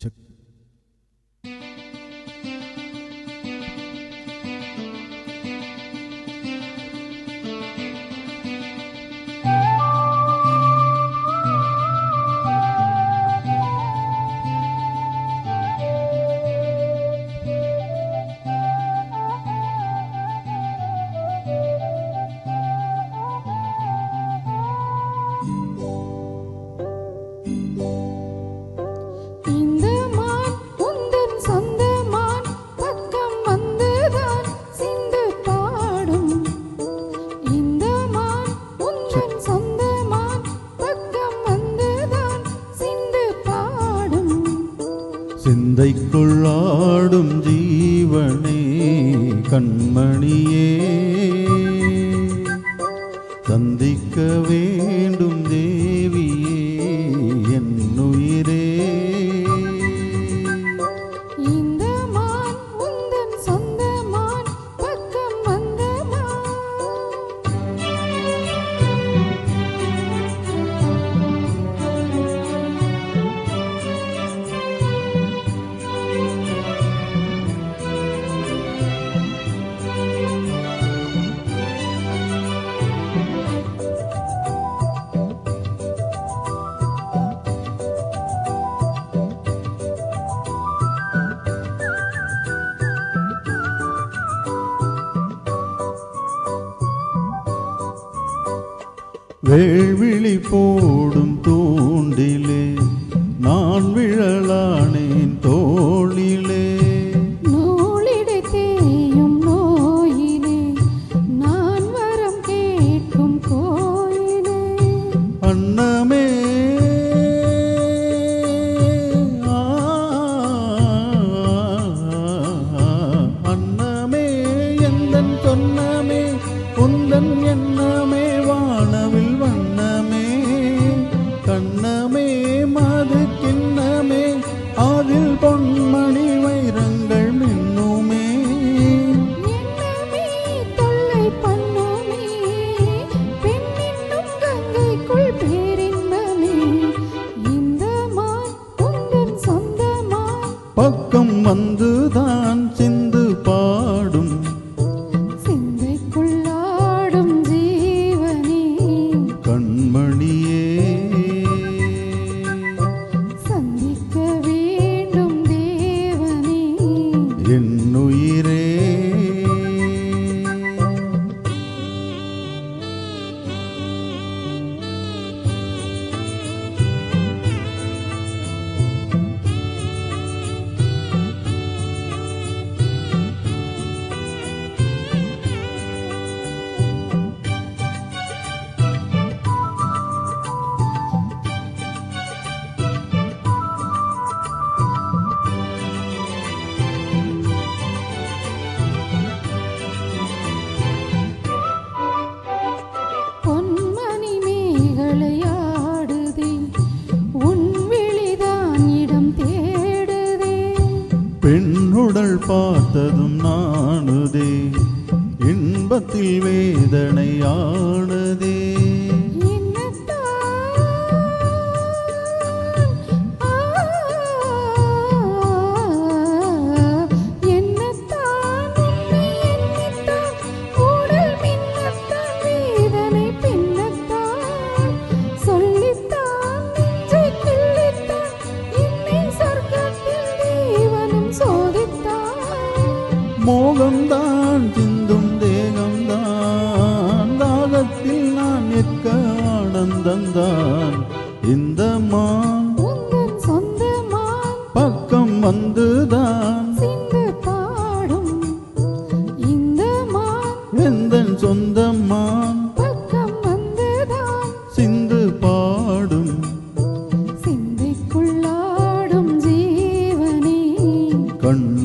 to சிந்தைக்குள்ளாடும் ஜீவனே கண்மணியே. சந்திக்க வேண்டும் தேவியே என்னுயிரே. வேள்விழி போடும் தூண்டிலே. பக்கம் வந்துதான் சிந்து பாடும். சிந்தைக்குள்ளாடும் ஜீவனே. கண்மணியே பார்த்ததும் நானுதே இன்பத்தில் வேதனையானதே. மோகம்தான் சிந்தும் தேகம்தான். தாகத்தில் நான் நிற்க ஆனந்தந்தான். இந்த மான் பக்கம் வந்துதான். எந்தன் சொந்தமான் பக்கம் வந்துதான். சிந்து பாடும். சிந்தைக்குள்ளாடும் ஜீவனே. கண்